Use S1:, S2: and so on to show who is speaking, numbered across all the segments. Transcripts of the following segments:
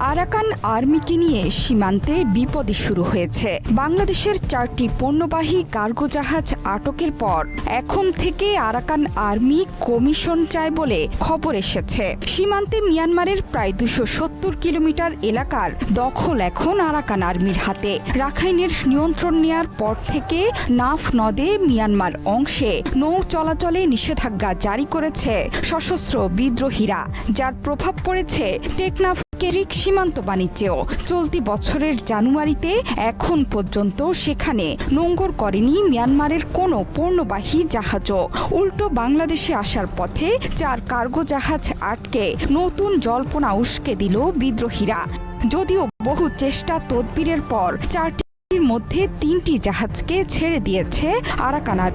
S1: Arakan আর্মিকে নিয়ে সীমান্তে বিপদে শুরু হয়েছে। বাংলাদেশের চারটি পণ্যবাহী কার্গো জাহাজ আটকের পর এখন থেকে আরাকান আর্মি কমিশন চায় বলে খবর এসেছে। সীমান্তে মিয়ানমারের প্রায় দুশো সত্তর কিলোমিটার এলাকার দখল এখন আরাকান আর্মির হাতে। রাখাইনের নিয়ন্ত্রণ নেয়ার পর থেকে নাফ নদে মিয়ানমার অংশে নৌ চলাচলে নিষেধাজ্ঞা জারি করেছে সশস্ত্র বিদ্রোহীরা, যার প্রভাব পড়েছে টেকনাফ কেরিক সীমান্ত বাণিজ্যেও চলতি বছরের জানুয়ারিতে এখন পর্যন্ত সেখানে নোঙ্গর করেনি মিয়ানমারের কোনো পণ্যবাহী জাহাজও। উল্টো বাংলাদেশে আসার পথে চার কার্গো জাহাজ আটকে নতুন জল্পনা উস্কে দিল বিদ্রোহীরা। যদিও বহু চেষ্টা তদবিরের পর চারটির মধ্যে তিনটি জাহাজকে ছেড়ে দিয়েছে আরাকানার।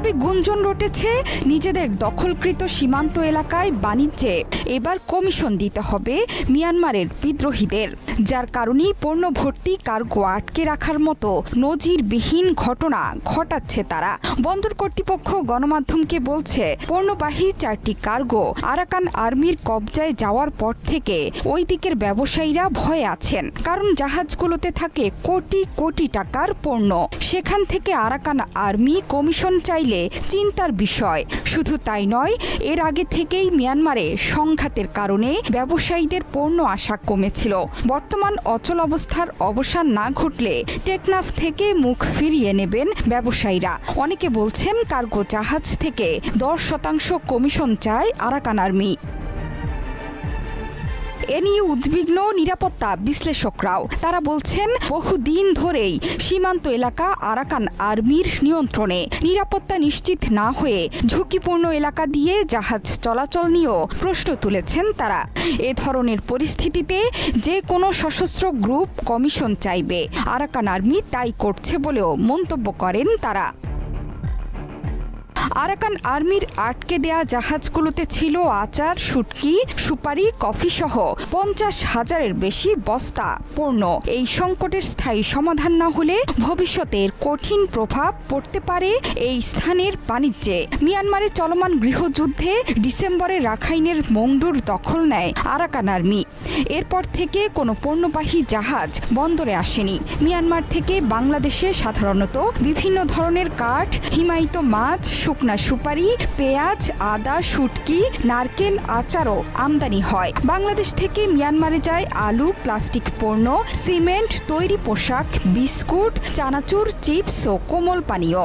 S1: তবে গুঞ্জন রটেছে? নিজেদের দখলকৃত সীমান্ত এলাকায় বাণিজ্যে এবার কমিশন দিতে হবে মিয়ানমারের বিদ্রোহীদের। যার কারণেই পণ্য ভর্তি কার্গো আটকে রাখার মতো নজিরবিহীন ঘটনা ঘটাচ্ছে তারা। বন্দর কর্তৃপক্ষ গণমাধ্যমকে বলছে, পণ্যবাহী চারটি কার্গো আরাকান আর্মির কবজায় যাওয়ার পর থেকে ওই দিকের ব্যবসায়ীরা ভয়ে আছেন। কারণ জাহাজগুলোতে থাকে কোটি কোটি টাকার পণ্য। সেখান থেকে আরাকান আর্মি কমিশন চাইলে চিন্তার বিষয়। শুধু তাই নয়, এর আগে থেকেই মিয়ানমারে সংঘাতের কারণে ব্যবসায়ীদের পণ্য আশা কমেছিল। বর্তমান অচল অবস্থার অবসান না ঘটলে টেকনাফ থেকে মুখ ফিরিয়ে নেবেন ব্যবসায়ীরা। অনেকে বলছেন, কার্গো জাহাজ থেকে দশ শতাংশ কমিশন চায় আরাকান আর্মি। এ নিয়ে উদ্বিগ্ন নিরাপত্তা বিশ্লেষকরাও। তারা বলছেন, বহুদিন ধরেই সীমান্ত এলাকা আরাকান আর্মির নিয়ন্ত্রণে। নিরাপত্তা নিশ্চিত না হয়ে ঝুঁকিপূর্ণ এলাকা দিয়ে জাহাজ চলাচল নিয়েও প্রশ্ন তুলেছেন তারা। এ ধরনের পরিস্থিতিতে যে কোনো সশস্ত্র গ্রুপ কমিশন চাইবে। আরাকান আর্মি তাই করছে বলেও মন্তব্য করেন তারা। আরাকান আর্মির আটকে দেয়া জাহাজগুলোতে ছিল আচার, শুটকি, সুপারি কফি সহ পঞ্চাশ হাজারের বেশি বস্তা পণ্য। এই সংকটের স্থায়ী সমাধান না হলে ভবিষ্যতের কঠিন প্রভাব পড়তে পারে এই স্থানের বাণিজ্যে। মিয়ানমারে চলমান গৃহযুদ্ধে ডিসেম্বরে রাখাইনের মংডুর দখল নেয় আরাকান আর্মি। এরপর থেকে কোনো পণ্যবাহী জাহাজ বন্দরে আসেনি। মিয়ানমার থেকে বাংলাদেশে সাধারণত বিভিন্ন ধরনের কাঠ, হিমায়িত মাছ শুকনা সুপারি, পেঁয়াজ, আদা, শুটকি, নারকেল, আচারও আমদানি হয়। বাংলাদেশ থেকে মিয়ানমারে যায় আলু, প্লাস্টিক পণ্য, সিমেন্ট, তৈরি পোশাক, বিস্কুট, চানাচুর, চিপস ও কোমল পানীয়।